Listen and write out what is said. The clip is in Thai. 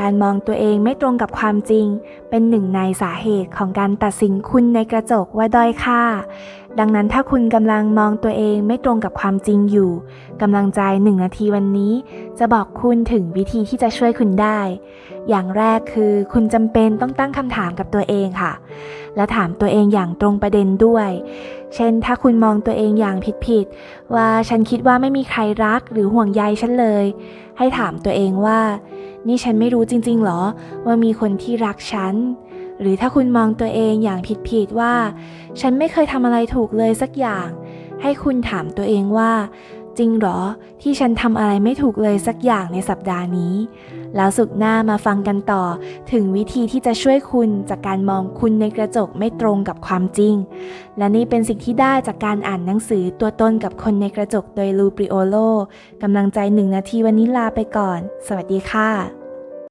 การมองตัวเองไม่ตรงกับความจริง เป็นหนึ่งในสาเหตุของการตัดสินคุณในกระจกว่าด้อยค่า ดังนั้นถ้าคุณกำลังมองตัวเองไม่ตรงกับความจริงอยู่กำลังใจหนึ่งนาทีวันนี้ จะบอกคุณถึงวิธีที่จะช่วยคุณได้ อย่างแรกคือคุณจำเป็นต้องตั้งคำถามกับตัวเองค่ะ และถามตัวเองอย่างตรงประเด็นด้วย เช่น ถ้าคุณมองตัวเองอย่างผิดๆว่าฉันคิดว่าไม่มีใครรักหรือห่วงใยฉันเลย ให้ถามตัวเองว่า นี่ฉันไม่รู้จริงๆหรอ ว่ามีคนที่รักฉัน หรือถ้าคุณมองตัวเองอย่างผิดๆว่า ฉันไม่เคยทำอะไรถูกเลยสักอย่าง ให้คุณถามตัวเองว่า จริงหรอที่ฉันทำอะไรไม่ถูกเลยสักอย่างในสัปดาห์นี้ แล้วสุกหน้ามาฟังกันต่อ ถึงวิธีที่จะช่วยคุณจากการมองคุณในกระจกไม่ตรงกับความจริง และนี่เป็นสิ่งที่ได้จากการอ่านหนังสือตัวตนกับคนในกระจกโดยลูปริโอโลกำลังใจหนึ่งนาทีวันนี้ลาไปก่อน สวัสดีค่ะ